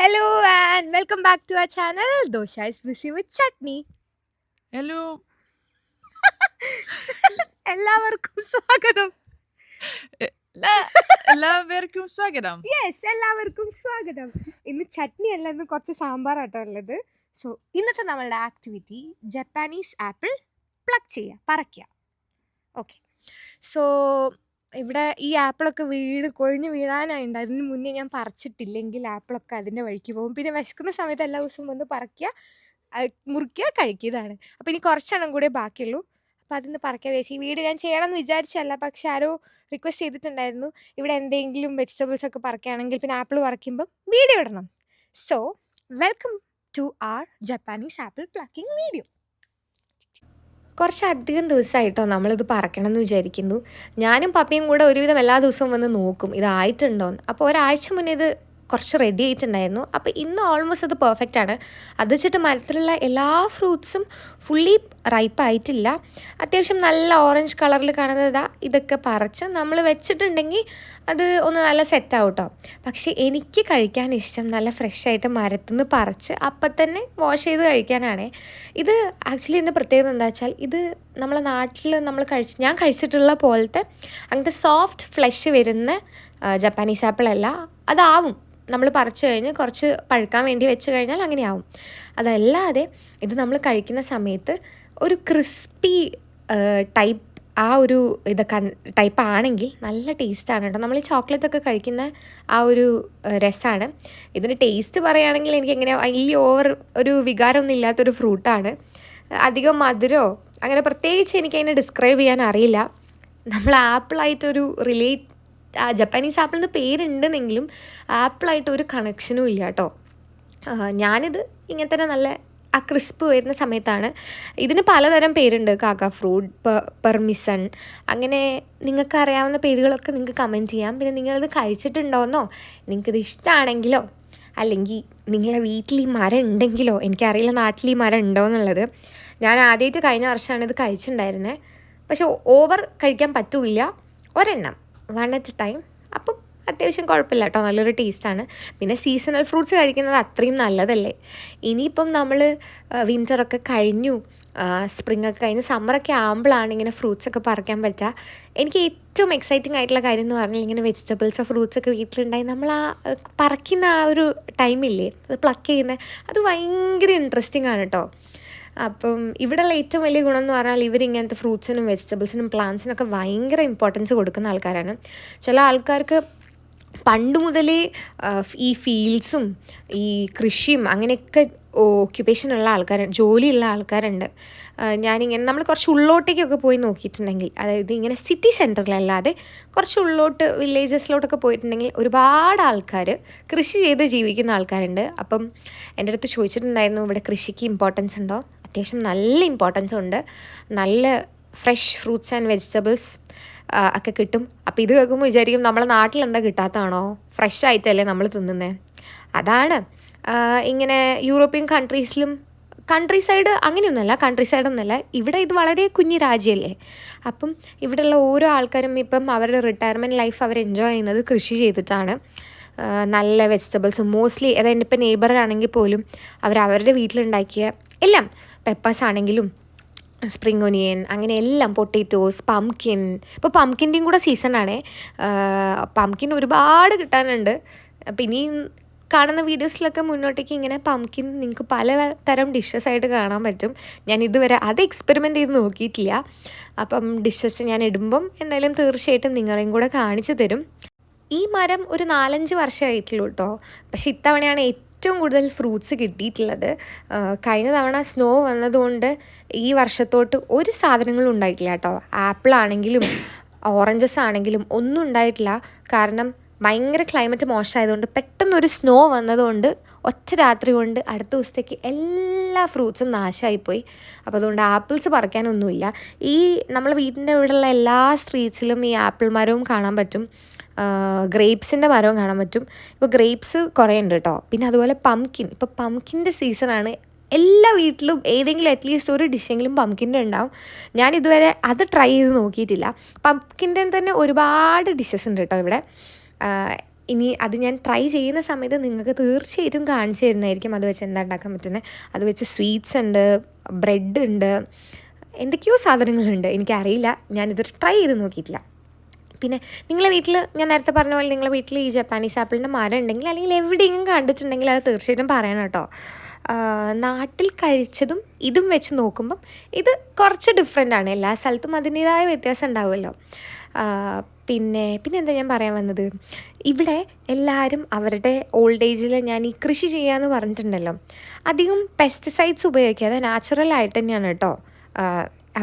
Hello and welcome back to our channel dosa is busy with chutney hello എല്ലാവർക്കും സ്വാഗതം. എല്ലാവർക്കും സ്വാഗതം. Yes എല്ലാവർക്കും സ്വാഗതം. ഇന്ന് ചട്നി അല്ല ഇന്ന് കുറച്ച് സാമ്പാറാട്ടോ ഉള്ളത്. സോ ഇന്നത്തെ നമ്മളുടെ ആക്ടിവിറ്റി ജപ്പാനീസ് ആപ്പിൾ പ്ലക്ക് ചെയ്യുക പറയ്ക്കുക ഓക്കെ സോ ഇവിടെ ഈ ആപ്പിളൊക്കെ വീണ് കൊഴിഞ്ഞ് വീഴാനായിട്ടുണ്ട് അതിന് മുന്നേ ഞാൻ പറിച്ചിട്ടില്ലെങ്കിൽ ആപ്പിളൊക്കെ അതിന്റെ വഴിക്ക് പോകും. പിന്നെ വിശക്കുന്ന സമയത്ത് എല്ലാ ദിവസവും വന്ന് പറയ്ക്കുക മുറിക്കുക കഴിക്കുക ഇതാണ് അപ്പോൾ ഇനി കുറച്ചെണ്ണം കൂടെ ബാക്കിയുള്ളൂ. അപ്പോൾ അതൊന്ന് പറക്കാൻ വിചാരിച്ചു ഈ വീട് ഞാൻ ചെയ്യണമെന്ന് വിചാരിച്ചല്ല പക്ഷെ ആരോ റിക്വസ്റ്റ് ചെയ്തിട്ടുണ്ടായിരുന്നു. ഇവിടെ എന്തെങ്കിലും വെജിറ്റബിൾസ് ഒക്കെ പറക്കുകയാണെങ്കിൽ പിന്നെ ആപ്പിൾ പറിക്കുമ്പം വീഡിയോ ഇടണം. So welcome to our Japanese apple plucking video കുറച്ചധികം ദിവസമായിട്ടോ നമ്മളിത് പറക്കണം എന്ന് വിചാരിക്കുന്നു. ഞാനും പപ്പിയും കൂടെ ഒരുവിധം എല്ലാ ദിവസവും വന്ന് നോക്കും. ഇതായിട്ടുണ്ടോയെന്ന് അപ്പോൾ ഒരാഴ്ച മുന്നേ ഇത് കുറച്ച് റെഡി ആയിട്ടുണ്ടായിരുന്നു. അപ്പോൾ ഇന്ന് ഓൾമോസ്റ്റ് അത് പെർഫെക്റ്റ് ആണ്. അത് വെച്ചിട്ട് മരത്തിലുള്ള എല്ലാ ഫ്രൂട്ട്സും ഫുള്ളി റൈപ്പ് ആയിട്ടില്ല. അത്യാവശ്യം നല്ല ഓറഞ്ച് കളറിൽ കാണുന്നതാ ഇതൊക്കെ പറിച്ച് നമ്മൾ വെച്ചിട്ടുണ്ടെങ്കിൽ അത് ഒന്ന് നല്ല സെറ്റ് ആവും പക്ഷേ എനിക്ക് കഴിക്കാൻ ഇഷ്ടം നല്ല ഫ്രഷ് ആയിട്ട് മരത്തിൽ നിന്ന് പറിച്ച് അപ്പം തന്നെ വാഷ് ചെയ്ത് കഴിക്കാനാണ്. ഇത് ആക്ച്വലി എന്റെ പ്രത്യേകത എന്താ വെച്ചാൽ ഇത് നമ്മളെ നാട്ടിൽ നമ്മൾ കഴിച്ച് ഞാൻ കഴിച്ചിട്ടുള്ള പോലത്തെ അങ്ങനത്തെ സോഫ്റ്റ് ഫ്ലഷ് വരുന്ന ജപ്പാനീസ് ആപ്പിളല്ല അതാവും. നമ്മൾ പറിച്ചു കഴിഞ്ഞ് കുറച്ച് പഴുക്കാൻ വേണ്ടി വെച്ച് കഴിഞ്ഞാൽ അങ്ങനെയാവും. അതല്ലാതെ ഇത് നമ്മൾ കഴിക്കുന്ന സമയത്ത് ഒരു ക്രിസ്പി ടൈപ്പ് ആ ഒരു ഇത് കൺ ടൈപ്പ് ആണെങ്കിൽ നല്ല ടേസ്റ്റാണ് കേട്ടോ. നമ്മൾ ഈ ചോക്ലേറ്റ് ഒക്കെ കഴിക്കുന്ന ആ ഒരു രസമാണ് ഇതിന് ടേസ്റ്റ് പറയുകയാണെങ്കിൽ എനിക്ക് എങ്ങനെ വലിയ ഓവർ ഒരു വികാരമൊന്നും ഇല്ലാത്തൊരു ഫ്രൂട്ടാണ് അധികം മധുരമോ അങ്ങനെ പ്രത്യേകിച്ച് എനിക്ക് അതിനെ ഡിസ്ക്രൈബ് ചെയ്യാൻ അറിയില്ല. നമ്മൾ ആപ്പിളായിട്ടൊരു റിലേറ്റ് ജപ്പാനീസ് ആപ്പിൾ എന്ന് പേരുണ്ടെന്നെങ്കിലും ആപ്പിളായിട്ട് ഒരു കണക്ഷനും ഇല്ല കേട്ടോ. ഞാനിത് ഇങ്ങനെ തന്നെ നല്ല ആ ക്രിസ്പ് വരുന്ന സമയത്താണ്. ഇതിന് പലതരം പേരുണ്ട്. കാക്ക ഫ്രൂട്ട് പെർമിസൺ അങ്ങനെ നിങ്ങൾക്ക് അറിയാവുന്ന പേരുകളൊക്കെ നിങ്ങൾക്ക് കമന്റ് ചെയ്യാം. പിന്നെ നിങ്ങളിത് കഴിച്ചിട്ടുണ്ടോയെന്നോ നിങ്ങൾക്കിത് ഇഷ്ടമാണെങ്കിലോ അല്ലെങ്കിൽ നിങ്ങളെ വീട്ടിൽ ഈ മരം ഉണ്ടെങ്കിലോ? എനിക്കറിയില്ല നാട്ടിൽ ഈ മരം ഉണ്ടോ എന്നുള്ളത് ഞാൻ ആദ്യമായിട്ട് കഴിഞ്ഞ വർഷമാണ് ഇത് കഴിച്ചിട്ടുണ്ടായിരുന്നത്. പക്ഷേ ഓവർ കഴിക്കാൻ പറ്റില്ല. ഒരെണ്ണം. വൺ അറ്റ് ടൈം അപ്പം അത്യാവശ്യം കുഴപ്പമില്ല കേട്ടോ. നല്ലൊരു ടേസ്റ്റാണ് പിന്നെ സീസണൽ ഫ്രൂട്ട്സ് കഴിക്കുന്നത് അത്രയും നല്ലതല്ലേ? ഇനിയിപ്പം നമ്മൾ വിന്ററൊക്കെ കഴിഞ്ഞു. സ്പ്രിംഗ് ഒക്കെ കഴിഞ്ഞ് സമ്മറൊക്കെ ആകുമ്പോഴാണ് ഇങ്ങനെ ഫ്രൂട്ട്സ് ഒക്കെ പറിക്കാൻ പറ്റുക. എനിക്ക് ഏറ്റവും എക്സൈറ്റിംഗ് ആയിട്ടുള്ള കാര്യം എന്ന് പറഞ്ഞാൽ ഇങ്ങനെ വെജിറ്റബിൾസോ ഫ്രൂട്ട്സ് ഒക്കെ വീട്ടിലുണ്ടായി നമ്മൾ ആ പറിക്കുന്ന ആ ഒരു ടൈമില്ലേ അത് പ്ലക്ക് ചെയ്യുന്ന അത് ഭയങ്കര ഇൻട്രസ്റ്റിംഗ് ആണ് കേട്ടോ. അപ്പം ഇവിടെയുള്ള ഏറ്റവും വലിയ ഗുണം എന്ന് പറഞ്ഞാൽ ഇവർ ഇങ്ങനത്തെ ഫ്രൂട്ട്സിനും വെജിറ്റബിൾസിനും പ്ലാന്റ്സിനൊക്കെ ഭയങ്കര ഇമ്പോർട്ടൻസ് കൊടുക്കുന്ന ആൾക്കാരാണ്. ചില ആൾക്കാർക്ക് പണ്ട് മുതലേ ഈ ഫീൽഡ്സും ഈ കൃഷിയും അങ്ങനെയൊക്കെ ഓക്യുപ്പേഷനുള്ള ആൾക്കാർ ജോലിയുള്ള ആൾക്കാരുണ്ട്. ഞാനിങ്ങനെ നമ്മൾ കുറച്ച് ഉള്ളോട്ടേക്കൊക്കെ പോയി നോക്കിയിട്ടുണ്ടെങ്കിൽ അതായത് ഇങ്ങനെ സിറ്റി സെന്ററിലല്ലാതെ കുറച്ച് ഉള്ളോട്ട് വില്ലേജസിലോട്ടൊക്കെ പോയിട്ടുണ്ടെങ്കിൽ ഒരുപാട് ആൾക്കാർ കൃഷി ചെയ്ത് ജീവിക്കുന്ന ആൾക്കാരുണ്ട്. അപ്പം എന്റെ അടുത്ത് ചോദിച്ചിട്ടുണ്ടായിരുന്നു ഇവിടെ കൃഷിക്ക് ഇമ്പോർട്ടൻസ് ഉണ്ടോ? അത്യാവശ്യം നല്ല ഇമ്പോർട്ടൻസ് ഉണ്ട്. നല്ല ഫ്രഷ് ഫ്രൂട്ട്സ് ആൻഡ് വെജിറ്റബിൾസ് ഒക്കെ കിട്ടും. അപ്പോൾ ഇത് കേൾക്കുമ്പോൾ വിചാരിക്കും നമ്മളെ നാട്ടിൽ എന്താ കിട്ടാത്തതാണോ ഫ്രഷ് ആയിട്ടല്ലേ നമ്മൾ തിന്നുന്നത് അതാണ് ഇങ്ങനെ യൂറോപ്യൻ കൺട്രീസിലും കൺട്രി സൈഡ് അങ്ങനെയൊന്നുമല്ല കൺട്രി സൈഡൊന്നുമല്ല ഇവിടെ ഇത് വളരെ കുഞ്ഞു രാജ്യമല്ലേ? അപ്പം ഇവിടെയുള്ള ഓരോ ആൾക്കാരും ഇപ്പം അവരുടെ റിട്ടയർമെന്റ് ലൈഫ് അവർ എൻജോയ് ചെയ്യുന്നത് കൃഷി ചെയ്തിട്ടാണ്. നല്ല വെജിറ്റബിൾസ് മോസ്റ്റ്ലി അതായത് ഇപ്പം നെയ്ബറാണെങ്കിൽ പോലും അവർ അവരുടെ വീട്ടിലുണ്ടാക്കിയ എല്ലാം. പെപ്പേഴ്സ് ആണെങ്കിലും സ്പ്രിംഗ് ഒനിയൻ അങ്ങനെ എല്ലാം പൊട്ടേറ്റോസ് പംകിൻ ഇപ്പോൾ പംകിന്റെയും കൂടെ സീസണാണേ പംകിൻ ഒരുപാട് കിട്ടാനുണ്ട്. അപ്പം ഇനി കാണുന്ന വീഡിയോസിലൊക്കെ മുന്നോട്ടേക്ക് ഇങ്ങനെ പംകിൻ നിങ്ങൾക്ക് പല തരം ഡിഷസ് ആയിട്ട് കാണാൻ പറ്റും. ഞാൻ ഇതുവരെ അത് എക്സ്പെരിമെന്റ് ചെയ്ത് നോക്കിയിട്ടില്ല. അപ്പം ഡിഷസ് ഞാൻ ഇടുമ്പം എന്തായാലും തീർച്ചയായിട്ടും നിങ്ങളെയും കൂടെ കാണിച്ചു തരും. ഈ മരം ഒരു നാലഞ്ച് വർഷമായിട്ടുള്ളൂ കേട്ടോ പക്ഷെ ഇത്തവണയാണ് ഏറ്റവും കൂടുതൽ ഫ്രൂട്ട്സ് കിട്ടിയിട്ടുള്ളത് കഴിഞ്ഞ തവണ സ്നോ വന്നതുകൊണ്ട് ഈ വർഷത്തോട്ട് ഒരു സാധനങ്ങളും ഉണ്ടായിട്ടില്ല കേട്ടോ. ആപ്പിൾ ആണെങ്കിലും ഓറഞ്ചസ് ആണെങ്കിലും ഒന്നും ഉണ്ടായിട്ടില്ല. കാരണം ഭയങ്കര ക്ലൈമറ്റ് മോശമായതുകൊണ്ട് പെട്ടെന്നൊരു സ്നോ വന്നതുകൊണ്ട് ഒറ്റ രാത്രി കൊണ്ട് അടുത്ത ദിവസത്തേക്ക് എല്ലാ ഫ്രൂട്ട്സും നാശമായിപ്പോയി. അപ്പോൾ അതുകൊണ്ട് ആപ്പിൾസ് പറിക്കാനൊന്നുമില്ല. ഈ നമ്മളെ വീടിന്റെ ഇവിടെയുള്ള എല്ലാ സ്ട്രീറ്റ്സിലും ഈ ആപ്പിൾ മരവും കാണാൻ പറ്റും. ഗ്രേപ്സിന്റെ മരവും കാണാൻ പറ്റും. ഇപ്പോൾ ഗ്രേപ്സ് കുറേ ഉണ്ട് കേട്ടോ. പിന്നെ അതുപോലെ പംകിൻ ഇപ്പോൾ പംകിന്റെ സീസണാണ് എല്ലാ വീട്ടിലും ഏതെങ്കിലും അറ്റ്ലീസ്റ്റ് ഒരു ഡിഷെങ്കിലും പംകിന്റെ ഉണ്ടാവും. ഞാൻ ഇതുവരെ അത് ട്രൈ ചെയ്ത് നോക്കിയിട്ടില്ല. പംകിന്റെ തന്നെ ഒരുപാട് ഡിഷസ് ഉണ്ട് കേട്ടോ ഇവിടെ. ഇനി അത് ഞാൻ ട്രൈ ചെയ്യുന്ന സമയത്ത് നിങ്ങൾക്ക് തീർച്ചയായിട്ടും കാണിച്ചു തരുന്നതായിരിക്കും അത് വെച്ച് എന്താ ഉണ്ടാക്കാൻ പറ്റുന്നത്. അത് വെച്ച് സ്വീറ്റ്സ് ഉണ്ട് ബ്രെഡ് ഉണ്ട് എന്തൊക്കെയോ സാധനങ്ങളുണ്ട്. എനിക്കറിയില്ല. ഞാനിത് ട്രൈ ചെയ്ത് നോക്കിയിട്ടില്ല. പിന്നെ നിങ്ങളെ വീട്ടിൽ ഞാൻ നേരത്തെ പറഞ്ഞ പോലെ നിങ്ങളെ വീട്ടിൽ ഈ ജപ്പാനീസ് ആപ്പിളിന്റെ മരം ഉണ്ടെങ്കിൽ അല്ലെങ്കിൽ എവിടെയെങ്കിലും കണ്ടിട്ടുണ്ടെങ്കിൽ അത് തീർച്ചയായിട്ടും പറയണം കേട്ടോ. നാട്ടിൽ കഴിച്ചതും ഇതും വെച്ച് നോക്കുമ്പം ഇത് കുറച്ച് ഡിഫറെന്റ് ആണ്. എല്ലാ സ്ഥലത്തും അതിന്റേതായ വ്യത്യാസം ഉണ്ടാവുമല്ലോ. പിന്നെ പിന്നെ എന്താ ഞാൻ പറയാൻ വന്നത്? ഇവിടെ എല്ലാവരും അവരുടെ ഓൾഡ് ഏജിൽ ഞാൻ ഈ കൃഷി ചെയ്യാമെന്ന് പറഞ്ഞിട്ടുണ്ടല്ലോ. അധികം പെസ്റ്റിസൈഡ്സ് ഉപയോഗിക്കാതെ നാച്ചുറലായിട്ട് തന്നെയാണ് കേട്ടോ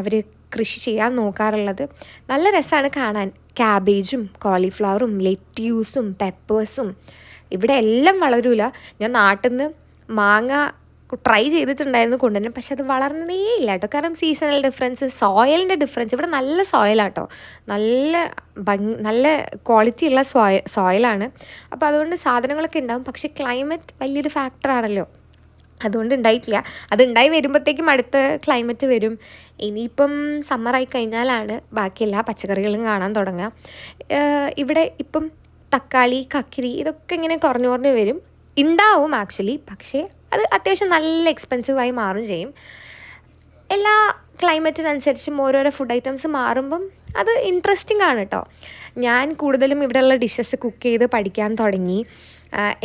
അവർ കൃഷി ചെയ്യാൻ നോക്കാറുള്ളത്. നല്ല രസമാണ് കാണാൻ. ക്യാബേജും കോളിഫ്ലവറും ലെറ്റ്യൂസും പെപ്പേഴ്സും ഇവിടെ എല്ലാം വളരൂല. ഞാൻ നാട്ടിൽ നിന്ന് മാങ്ങ ട്രൈ ചെയ്തിട്ടുണ്ടായിരുന്നു കൊണ്ടുവരാൻ പക്ഷെ അത് വളർന്നേ ഇല്ല കേട്ടോ. കാരണം സീസണൽ ഡിഫറൻസ് സോയലിന്റെ ഡിഫറൻസ് ഇവിടെ നല്ല സോയിലാട്ടോ നല്ല ഭംഗി നല്ല ക്വാളിറ്റി ഉള്ള സോയ സോയിലാണ് അപ്പോൾ അതുകൊണ്ട് സാധനങ്ങളൊക്കെ ഉണ്ടാവും. പക്ഷേ ക്ലൈമറ്റ് വലിയൊരു ഫാക്ടറാണല്ലോ അതുകൊണ്ട് ഉണ്ടായിട്ടില്ല അത് ഉണ്ടായി വരുമ്പോഴത്തേക്കും അടുത്ത ക്ലൈമറ്റ് വരും. ഇനിയിപ്പം സമ്മറായി കഴിഞ്ഞാലാണ് ബാക്കി എല്ലാ പച്ചക്കറികളും കാണാൻ തുടങ്ങുക. ഇവിടെ ഇപ്പം തക്കാളി കക്കിരി ഇതൊക്കെ ഇങ്ങനെ കുറഞ്ഞു കുറഞ്ഞ് വരും. ഉണ്ടാവും ആക്ച്വലി പക്ഷേ അത് അത്യാവശ്യം നല്ല എക്സ്പെൻസീവായി മാറും ചെയ്യും. എല്ലാ ക്ലൈമറ്റിനനുസരിച്ചും ഓരോരോ ഫുഡ് ഐറ്റംസ് മാറുമ്പം അത് ഇൻട്രസ്റ്റിംഗ് ആണ് കേട്ടോ ഞാൻ കൂടുതലും ഇവിടെയുള്ള ഡിഷസ് കുക്ക് ചെയ്ത് പഠിക്കാൻ തുടങ്ങി.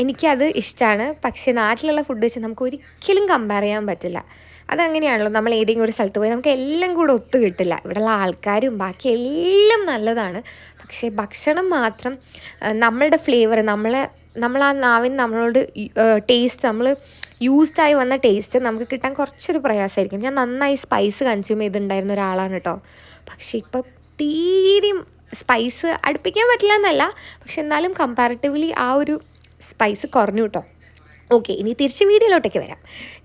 എനിക്കത് ഇഷ്ടമാണ് പക്ഷേ നാട്ടിലുള്ള ഫുഡ് വെച്ച് നമുക്ക് ഒരിക്കലും കമ്പയർ ചെയ്യാൻ പറ്റില്ല. അതങ്ങനെയാണല്ലോ നമ്മൾ ഏതെങ്കിലും ഒരു സ്ഥലത്ത് പോയി നമുക്ക് എല്ലാം കൂടെ ഒത്തു കിട്ടില്ല. ഇവിടെയുള്ള ആൾക്കാരും ബാക്കി എല്ലാം നല്ലതാണ്. പക്ഷേ ഭക്ഷണം മാത്രം നമ്മളുടെ ഫ്ലേവർ നമ്മളെ നമ്മൾ ആ നാവിന് നമ്മളോട് ടേസ്റ്റ് നമ്മൾ യൂസ്ഡായി വന്ന ടേസ്റ്റ് നമുക്ക് കിട്ടാൻ കുറച്ചൊരു പ്രയാസമായിരിക്കും. ഞാൻ നന്നായി സ്പൈസ് കൺസ്യൂം ചെയ്തിട്ടുണ്ടായിരുന്ന ഒരാളാണ് കേട്ടോ പക്ഷേ ഇപ്പം തീരെയും സ്പൈസ് അടുപ്പിക്കാൻ പറ്റില്ല എന്നല്ല പക്ഷെ എന്നാലും കമ്പാരിറ്റീവ്ലി ആ ഒരു സ്പൈസ് കുറഞ്ഞു കേട്ടോ. ഓക്കെ ഇനി തിരിച്ച് വീഡിയോയിലോട്ടേക്ക് വരാം.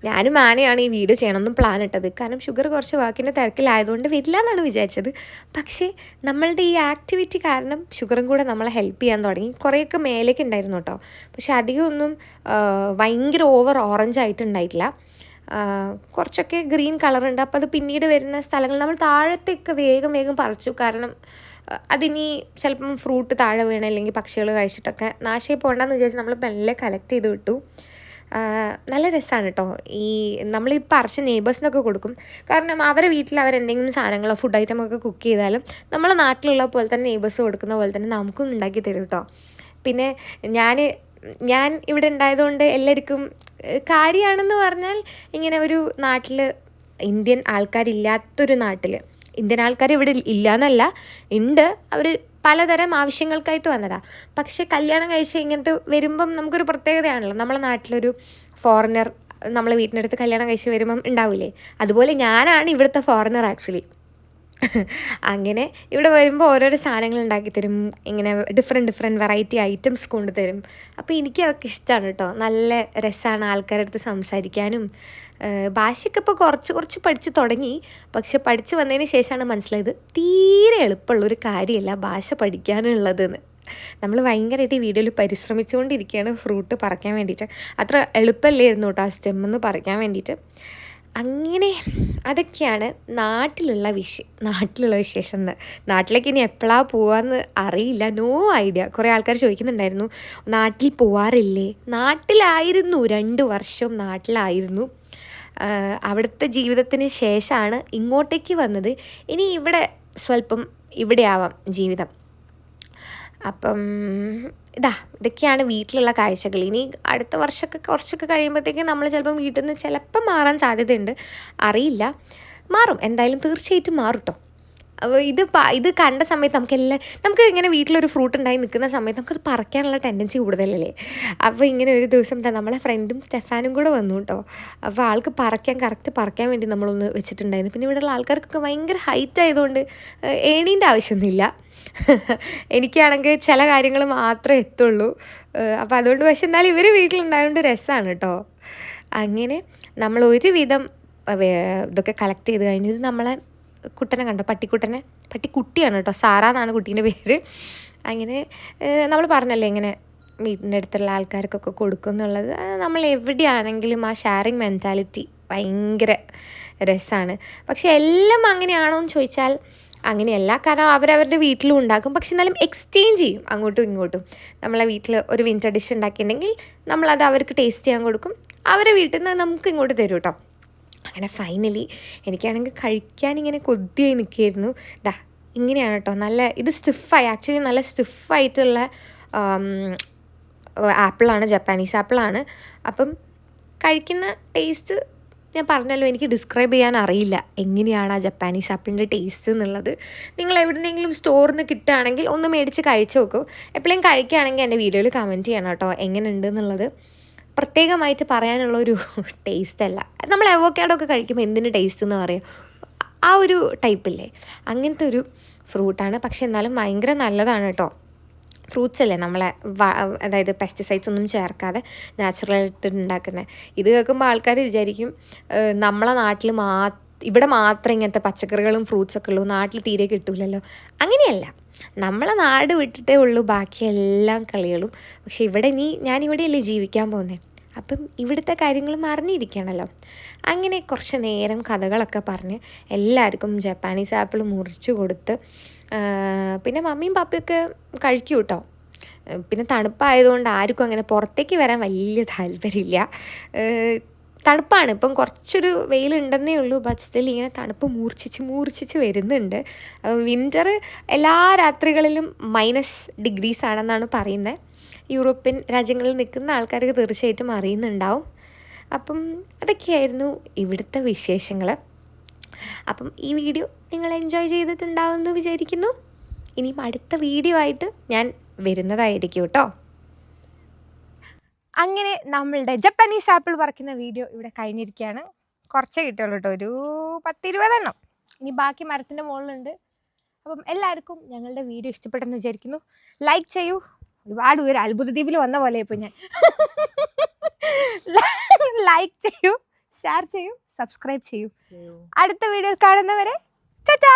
ഞാനും മാനയാണ് ഈ വീഡിയോ ചെയ്യണമെന്നും പ്ലാൻ ഇട്ടത്. കാരണം ഷുഗർ കുറച്ച് വാക്കിന്റെ തിരക്കിലായതുകൊണ്ട് വരില്ല എന്നാണ് വിചാരിച്ചത്. പക്ഷേ നമ്മളുടെ ഈ ആക്ടിവിറ്റി കാരണം ഷുഗറും കൂടെ നമ്മളെ ഹെൽപ്പ് ചെയ്യാൻ തുടങ്ങി. കുറേയൊക്കെ മേലേക്ക് ഉണ്ടായിരുന്നു കേട്ടോ. പക്ഷെ അധികമൊന്നും ഭയങ്കര ഓവർ ഓറഞ്ച് ആയിട്ടുണ്ടായിട്ടില്ല. കുറച്ചൊക്കെ ഗ്രീൻ കളറുണ്ട്. അപ്പോൾ അത് പിന്നീട് വരുന്ന സ്ഥലങ്ങൾ നമ്മൾ താഴത്തേക്ക് വേഗം വേഗം പറിച്ചു. കാരണം അതിനി ചിലപ്പം ഫ്രൂട്ട് താഴെ വീണ അല്ലെങ്കിൽ പക്ഷികൾ കഴിച്ചിട്ടൊക്കെ നാശമായി പോകണ്ടെന്ന് വിചാരിച്ച് നമ്മൾ മെല്ലെ കളക്ട് ചെയ്ത് വിട്ടു. നല്ല രസമാണ് കേട്ടോ ഈ നമ്മൾ ഈ പറിച്ച് നെയ്ബേഴ്സിനൊക്കെ കൊടുക്കും. കാരണം അവരെ വീട്ടിൽ അവരെന്തെങ്കിലും സാധനങ്ങളോ ഫുഡ് ഐറ്റം ഒക്കെ കുക്ക് ചെയ്താലും നമ്മളെ നാട്ടിലുള്ള പോലെ തന്നെ നെയ്ബേഴ്സ് കൊടുക്കുന്ന പോലെ തന്നെ നമുക്കും ഉണ്ടാക്കി തരും കേട്ടോ പിന്നെ ഞാൻ ഞാൻ ഇവിടെ ഉണ്ടായതുകൊണ്ട് എല്ലാവർക്കും കാര്യമാണെന്ന് പറഞ്ഞാൽ ഇങ്ങനെ ഒരു നാട്ടിൽ ഇന്ത്യൻ ആൾക്കാരില്ലാത്തൊരു നാട്ടിൽ ഇന്ത്യൻ ആൾക്കാർ ഇവിടെ ഇല്ല എന്നല്ല ഉണ്ട്. അവർ പലതരം ആവശ്യങ്ങൾക്കായിട്ട് വന്നതാ. പക്ഷെ കല്യാണം കഴിച്ച് ഇങ്ങോട്ട് വരുമ്പം നമുക്കൊരു പ്രത്യേകതയാണല്ലോ. നമ്മളെ നാട്ടിലൊരു ഫോറിനർ നമ്മളെ വീട്ടിനടുത്ത് കല്യാണം കഴിച്ച് വരുമ്പം ഉണ്ടാവില്ലേ? അതുപോലെ ഞാനാണ് ഇവിടുത്തെ ഫോറിനർ ആക്ച്വലി. അങ്ങനെ ഇവിടെ വരുമ്പോൾ ഓരോരോ സാധനങ്ങൾ ഉണ്ടാക്കി തരും. ഇങ്ങനെ ഡിഫറെന്റ് ഡിഫറെന്റ് വെറൈറ്റി ഐറ്റംസ് കൊണ്ടുതരും അപ്പോൾ എനിക്ക് അതൊക്കെ ഇഷ്ടമാണ് കേട്ടോ. നല്ല രസമാണ് ആൾക്കാരുടെ അടുത്ത് സംസാരിക്കാനും. ഭാഷയൊക്കെ ഇപ്പോൾ കുറച്ച് കുറച്ച് പഠിച്ച് തുടങ്ങി. പക്ഷെ പഠിച്ചു വന്നതിന് ശേഷമാണ് മനസ്സിലായത് തീരെ എളുപ്പമുള്ളൊരു കാര്യമല്ല ഭാഷ പഠിക്കാനുള്ളതെന്ന്. നമ്മൾ ഭയങ്കരമായിട്ട് ഈ വീഡിയോയിൽ പരിശ്രമിച്ചുകൊണ്ടിരിക്കുകയാണ്. ഫ്രൂട്ട് പറിക്കാൻ വേണ്ടിയിട്ട്. അത്ര എളുപ്പമല്ലായിരുന്നു കേട്ടോ ആ സ്റ്റെമ്മെന്ന് പറിക്കാൻ വേണ്ടിയിട്ട്. അങ്ങനെ അതൊക്കെയാണ് നാട്ടിലുള്ള വിഷ നാട്ടിലുള്ള വിശേഷം എന്ന് നാട്ടിലേക്ക് ഇനി എപ്പോഴാണ് പോവാന്ന് അറിയില്ല. നോ ഐഡിയ കുറേ ആൾക്കാർ ചോദിക്കുന്നുണ്ടായിരുന്നു. നാട്ടിൽ പോവാറില്ലേ? നാട്ടിലായിരുന്നു. രണ്ട് വർഷം നാട്ടിലായിരുന്നു. അവിടുത്തെ ജീവിതത്തിന് ശേഷമാണ് ഇങ്ങോട്ടേക്ക് വന്നത്. ഇനി ഇവിടെ സ്വല്പം ഇവിടെയാവാം ജീവിതം. അപ്പം ഇതാ ഇതൊക്കെയാണ് വീട്ടിലുള്ള കാഴ്ചകൾ. ഇനി അടുത്ത വർഷമൊക്കെ കുറച്ചൊക്കെ കഴിയുമ്പോഴത്തേക്കും നമ്മൾ ചിലപ്പം വീട്ടിൽ നിന്ന് ചിലപ്പം മാറാൻ സാധ്യതയുണ്ട്. അറിയില്ല. മാറും. എന്തായാലും തീർച്ചയായിട്ടും മാറും കേട്ടോ അപ്പോൾ ഇത് ഇത് കണ്ട സമയത്ത് നമുക്കെല്ലാം നമുക്ക് ഇങ്ങനെ വീട്ടിലൊരു ഫ്രൂട്ട് ഉണ്ടായി നിൽക്കുന്ന സമയത്ത് നമുക്കത് പറിക്കാനുള്ള ടെൻഡൻസി കൂടുതലല്ലേ? അപ്പോൾ ഇങ്ങനെ ഒരു ദിവസം നമ്മളെ ഫ്രണ്ടും സ്റ്റെഫാനും കൂടെ വന്നു കേട്ടോ അപ്പോൾ ആൾക്ക് പറിക്കാൻ കറക്റ്റ് പറിക്കാൻ വേണ്ടി നമ്മളൊന്ന് വെച്ചിട്ടുണ്ടായിരുന്നു. പിന്നെ ഇവിടെയുള്ള ആൾക്കാർക്കൊക്കെ ഭയങ്കര ഹൈറ്റ് ആയതുകൊണ്ട് ഏണീന്റെ ആവശ്യമൊന്നുമില്ല. എനിക്കാണെങ്കിൽ ചില കാര്യങ്ങൾ മാത്രമേ എത്തുള്ളൂ. അപ്പോൾ അതുകൊണ്ട് പക്ഷെ എന്നാലും ഇവർ വീട്ടിലുണ്ടായതുകൊണ്ട് രസമാണ് കേട്ടോ അങ്ങനെ നമ്മൾ ഒരുവിധം ഇതൊക്കെ കളക്ട് ചെയ്ത് കഴിഞ്ഞു. ഇത് നമ്മളെ കുട്ടനെ കണ്ടോ? പട്ടിക്കുട്ടനെ. പട്ടിക്കുട്ടിയാണ് കേട്ടോ. സാറ എന്നാണ് കുട്ടീന്റെ പേര്. അങ്ങനെ നമ്മൾ പറഞ്ഞല്ലേ ഇങ്ങനെ വീടിന്റെ അടുത്തുള്ള ആൾക്കാർക്കൊക്കെ കൊടുക്കും എന്നുള്ളത്. നമ്മൾ എവിടെയാണെങ്കിലും ആ ഷെയറിങ് മെന്റാലിറ്റി ഭയങ്കര രസമാണ് പക്ഷെ എല്ലാം അങ്ങനെയാണോ എന്ന് ചോദിച്ചാൽ അങ്ങനെയല്ല. കാരണം അവരവരുടെ വീട്ടിലും ഉണ്ടാക്കും. പക്ഷെ എന്നാലും എക്സ്ചേഞ്ച് ചെയ്യും അങ്ങോട്ടും ഇങ്ങോട്ടും. നമ്മളെ വീട്ടിൽ ഒരു വിന്റർ ഡിഷ് ഉണ്ടാക്കിയിട്ടുണ്ടെങ്കിൽ നമ്മളത് അവർക്ക് ടേസ്റ്റ് ചെയ്യാൻ കൊടുക്കും. അവരെ വീട്ടിൽ നിന്ന് നമുക്ക് ഇങ്ങോട്ട് തരും കേട്ടോ. അങ്ങനെ ഫൈനലി എനിക്കാണെങ്കിൽ കഴിക്കാൻ ഇങ്ങനെ കൊതിയായി നിൽക്കുകയായിരുന്നു. ദാ ഇങ്ങനെയാണ് കേട്ടോ നല്ല ഇത് സ്റ്റിഫായി ആക്ച്വലി നല്ല സ്റ്റിഫായിട്ടുള്ള ആപ്പിളാണ് ജപ്പാനീസ് ആപ്പിളാണ്. അപ്പം കഴിക്കുന്ന ടേസ്റ്റ് ഞാൻ പറഞ്ഞല്ലോ എനിക്ക് ഡിസ്ക്രൈബ് ചെയ്യാൻ അറിയില്ല. എങ്ങനെയാണ് ആ ജപ്പാനീസ് ആപ്പിളിന്റെ ടേസ്റ്റ് എന്നുള്ളത്. നിങ്ങൾ എവിടെയെങ്കിലും സ്റ്റോറിൽ നിന്ന് കിട്ടുകയാണെങ്കിൽ ഒന്ന് മേടിച്ച് കഴിച്ച് നോക്കൂ. എപ്പോഴും കഴിക്കുകയാണെങ്കിൽ എന്റെ വീഡിയോയിൽ കമന്റ് ചെയ്യണം കേട്ടോ എങ്ങനെയുണ്ട് എന്നുള്ളത്. പ്രത്യേകമായിട്ട് പറയാനുള്ള ഒരു ടേസ്റ്റ് അല്ല നമ്മൾ അവോക്കാഡോ ഒക്കെ കഴിക്കുമ്പോൾ എന്തിന് ടേസ്റ്റ് എന്ന് പറയും? ആ ഒരു ടൈപ്പില്ലേ അങ്ങനത്തെ ഒരു ഫ്രൂട്ടാണ് പക്ഷെ എന്നാലും ഭയങ്കര നല്ലതാണ് കേട്ടോ ഫ്രൂട്ട്സ് അല്ലേ നമ്മളെ അതായത് പെസ്റ്റിസൈഡ്സ് ഒന്നും ചേർക്കാതെ നാച്ചുറലായിട്ട് ഉണ്ടാക്കുന്നത് ഇത് കേൾക്കുമ്പോൾ ആൾക്കാർ വിചാരിക്കും നമ്മളെ നാട്ടിൽ മാ ഇവിടെ മാത്രം ഇങ്ങനത്തെ പച്ചക്കറികളും ഫ്രൂട്ട്സൊക്കെ ഉള്ളൂ. നാട്ടിൽ തീരെ കിട്ടൂലല്ലോ. അങ്ങനെയല്ല. നമ്മളെ നാട് വിട്ടിട്ടേ ഉള്ളൂ ബാക്കി എല്ലാം കളികളും. പക്ഷെ ഇവിടെ നീ ഞാൻ ഇവിടെയല്ലേ ജീവിക്കാൻ പോകുന്നത് അപ്പം ഇവിടുത്തെ കാര്യങ്ങളും അറിഞ്ഞിരിക്കണമല്ലോ അങ്ങനെ കുറച്ച് നേരം കഥകളൊക്കെ പറഞ്ഞ് എല്ലാവർക്കും ജപ്പാനീസ് ആപ്പിൾ മുറിച്ച് കൊടുത്ത് പിന്നെ മമ്മിയും പപ്പയൊക്കെ കഴിക്കും കേട്ടോ പിന്നെ തണുപ്പായതുകൊണ്ട് ആർക്കും അങ്ങനെ പുറത്തേക്ക് വരാൻ വലിയ താല്പര്യമില്ല. തണുപ്പാണ്. ഇപ്പം കുറച്ചൊരു വെയിലുണ്ടെന്നേ ഉള്ളൂ. ബട്ട് സ്റ്റിൽ ഇങ്ങനെ തണുപ്പ് മൂർച്ഛിച്ച് മൂർച്ഛിച്ച് വരുന്നുണ്ട്. വിന്റർ എല്ലാ രാത്രികളിലും മൈനസ് ഡിഗ്രീസ് ആണെന്നാണ് പറയുന്നത്. യൂറോപ്യൻ രാജ്യങ്ങളിൽ നിൽക്കുന്ന ആൾക്കാർക്ക് തീർച്ചയായിട്ടും അറിയുന്നുണ്ടാവും. അപ്പം അതൊക്കെയായിരുന്നു ഇവിടുത്തെ വിശേഷങ്ങൾ അപ്പം ഈ വീഡിയോ നിങ്ങൾ എൻജോയ് ചെയ്തിട്ടുണ്ടാവുമെന്ന് വിചാരിക്കുന്നു. ഇനിയും അടുത്ത വീഡിയോ ആയിട്ട് ഞാൻ വരുന്നതായിരിക്കും കേട്ടോ. അങ്ങനെ നമ്മളുടെ ജപ്പാനീസ് ആപ്പിൾ പറിക്കുന്ന വീഡിയോ ഇവിടെ കഴിഞ്ഞിരിക്കുകയാണ്. കുറച്ചേ കിട്ടുള്ളൂ കേട്ടോ. ഒരു പത്തിരുപതെണ്ണം. ഇനി ബാക്കി മരത്തിന്റെ മുകളിലുണ്ട്. അപ്പം എല്ലാവർക്കും ഞങ്ങളുടെ വീഡിയോ ഇഷ്ടപ്പെട്ടെന്ന് വിചാരിക്കുന്നു. ലൈക്ക് ചെയ്യൂ. ഒരുപാട് പേര് അത്ഭുത ദ്വീപിൽ വന്ന പോലെ ഇപ്പോൾ ഞാൻ. ലൈക്ക് ചെയ്യൂ ഷെയർ ചെയ്യൂ സബ്സ്ക്രൈബ് ചെയ്യൂ. അടുത്ത വീഡിയോ കാണുന്നവരെ ചാ